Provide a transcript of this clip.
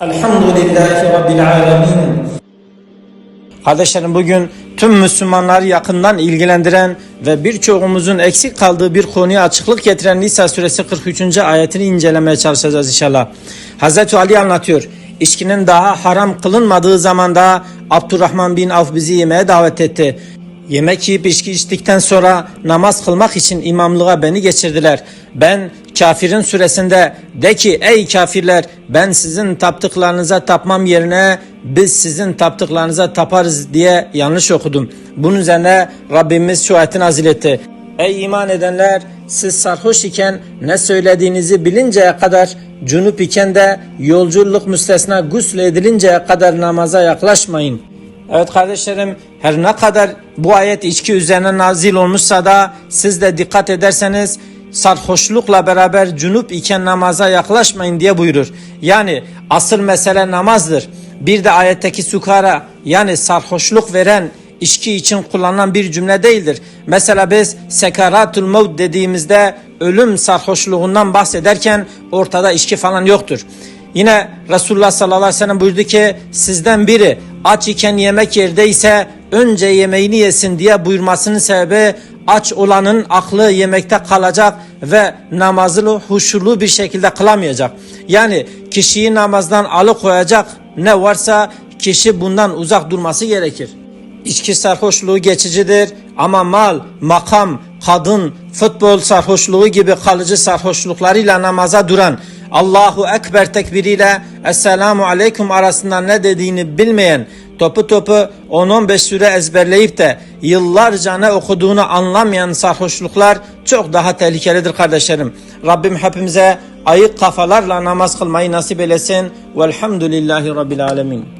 Elhamdülillahi Rabbil alemin. Kardeşlerim bugün tüm Müslümanları yakından ilgilendiren ve birçoğumuzun eksik kaldığı bir konuya açıklık getiren Nisa suresi 43. ayetini incelemeye çalışacağız inşallah. Hazreti Ali anlatıyor. İçkinin daha haram kılınmadığı zamanda Abdurrahman bin Avf bizi yemeğe davet etti. Yemek yiyip içki içtikten sonra namaz kılmak için imamlığa beni geçirdiler. Ben kafirin süresinde de ki ey kafirler ben sizin taptıklarınıza tapmam yerine biz sizin taptıklarınıza taparız diye yanlış okudum. Bunun üzerine Rabbimiz şu ayeti nazil etti. Ey iman edenler siz sarhoş iken ne söylediğinizi bilinceye kadar cunup iken de yolculuk müstesna gusül edilinceye kadar namaza yaklaşmayın. Evet kardeşlerim her ne kadar bu ayet içki üzerine nazil olmuşsa da siz de dikkat ederseniz sarhoşlukla beraber cunup iken namaza yaklaşmayın diye buyurur. Yani asıl mesele namazdır. Bir de ayetteki sukara yani sarhoşluk veren içki için kullanılan bir cümle değildir. Mesela biz sekaratul mevt dediğimizde ölüm sarhoşluğundan bahsederken ortada içki falan yoktur. Yine Resulullah sallallahu aleyhi ve sellem buyurdu ki sizden biri aç iken yemek yerdeyse önce yemeğini yesin diye buyurmasının sebebi aç olanın aklı yemekte kalacak ve namazını huşurlu bir şekilde kılamayacak. Yani kişiyi namazdan alıkoyacak ne varsa kişi bundan uzak durması gerekir. İçki sarhoşluğu geçicidir ama mal, makam, kadın, futbol sarhoşluğu gibi kalıcı sarhoşluklarıyla namaza duran, Allahu Ekber tekbiriyle Esselamu Aleyküm arasında ne dediğini bilmeyen, topu topu 10-15 süre ezberleyip de yıllarca ne okuduğunu anlamayan sarhoşluklar çok daha tehlikelidir kardeşlerim. Rabbim hepimize ayık kafalarla namaz kılmayı nasip eylesin. Velhamdülillahi Rabbil Alemin.